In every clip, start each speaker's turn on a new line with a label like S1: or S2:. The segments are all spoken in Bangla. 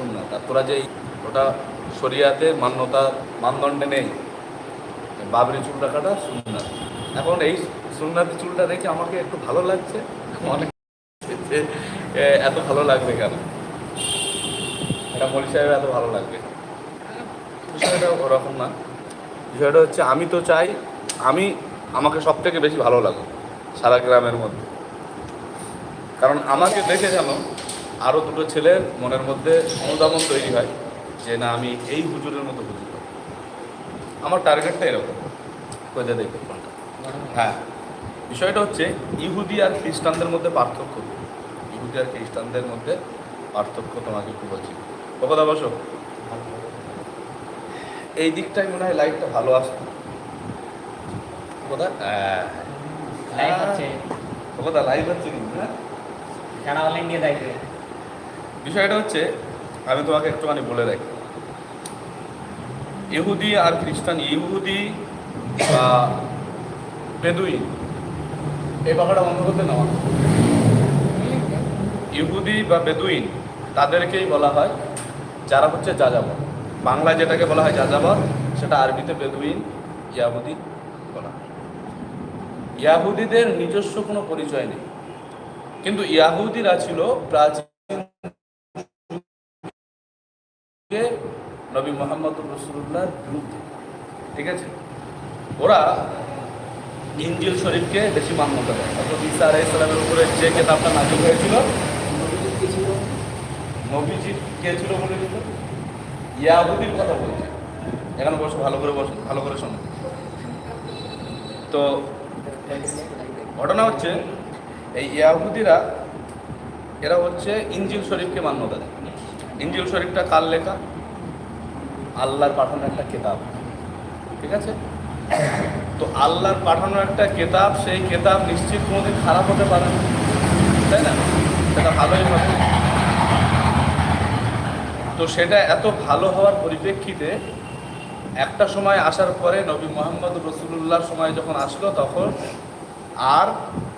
S1: সুন্নাত আর তোরা যে ওটা শরিয়াতে মান্যতা, মানদণ্ডে নেই বাবরি চুল রাখাটা সুন্নাত এখন এই সুন্নাতি চুলটা দেখে আমাকে একটু ভালো লাগছে। অনেক এত ভালো লাগবে কেন? এটা মলি সাহেব এত ভালো লাগবে। বিষয়টা ওরকম না। বিষয়টা হচ্ছে আমি তো চাই, আমি, আমাকে সব থেকে বেশি ভালো লাগুক সারা গ্রামের মধ্যে। কারণ আমাকে দেখে যেন আরও দুটো ছেলের মনের মধ্যে অনুধাবন তৈরি হয় যে না আমি এই হুজুরের মতো হুজুর। আমার টার্গেটটা এরকম। কোথায় দেখবে কোনটা হ্যাঁ। বিষয়টা হচ্ছে ইহুদি আর খ্রিস্টানদের মধ্যে পার্থক্য ইহুদি আর খ্রিস্টানদের মধ্যে পার্থক্য তোমাকে বলছি। ও কথা বসো। এই দিকটাই মনে হয় লাইটটা ভালো আসতো কোথায় হ্যাঁ।
S2: লাইভ হচ্ছে।
S1: কথা লাইভ হচ্ছে কিন্তু হ্যাঁ?
S2: অনলাইন দিয়ে দেখবে।
S1: বিষয়টা হচ্ছে, আমি তোমাকে একটুখানি বলে রাখি। ইহুদি আর খ্রিস্টান, ইহুদি বা বেদুইন, এই পাখাটা বন্ধ করতে নেওয়া ইহুদি বা বেদুইন, তাদেরকেই বলা হয়, যারা হচ্ছে যাযাবর। বাংলায় যেটাকে বলা হয় যাযাবর, সেটা আরবিতে বেদুইন, ইয়াহুদি বলা হয়। ইয়াহুদিদের নিজস্ব কোনো পরিচয় নেই। কিন্তু ইয়াহুদিরা ছিল প্রাচীন যুগে নবী মোহাম্মদ রসুল্লাহর বিরুদ্ধে, ঠিক আছে? ওরা ইঞ্জিল শরীফকে বেশি মান্যতা দেয় অর্থাৎ ইসা আলাহ ইসলামের উপরে যে কেতাবটা নাজিল হয়েছিল নবীজি কে ছিল বলে দিত ইয়াহুদির কথা বলছে। এখানে বসে, ভালো করে বসো, ভালো করে শোনো। তো ঘটনা হচ্ছে, এই ইয়াহুদিরা, এরা হচ্ছে ইঞ্জিল শরীফকে মান্যতা দেয় ইঞ্জিল শরীফটা কার লেখা? আল্লাহর পাঠানো একটা কেতাব। ঠিক আছে? তো আল্লাহর পাঠানো একটা কেতাব, সেই কেতাব নিশ্চিত কোনোদিন খারাপ হতে পারে না। তাই না? সেটা ভালোই হবে। তো সেটা এত ভালো হওয়ার পরিপ্রেক্ষিতে একটা সময় আসার পরে নবী মোহাম্মদ রসুল্লাহর সময় যখন আসলো, তখন আর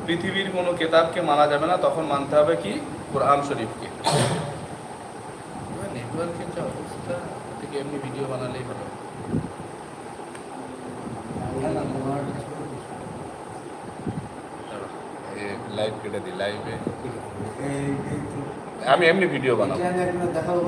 S1: পৃথিবীর কোনো কেতাবকে মানা যাবে না। তখন মানতে হবে কি? কোরআন শরীফকে। নেটওয়ার্কের যা অবস্থা থেকে এমনি ভিডিও বানালেই ভালো লাইভ কেটে দিই লাইভে আমি এমনি ভিডিও বানাবো।
S3: দেখাবো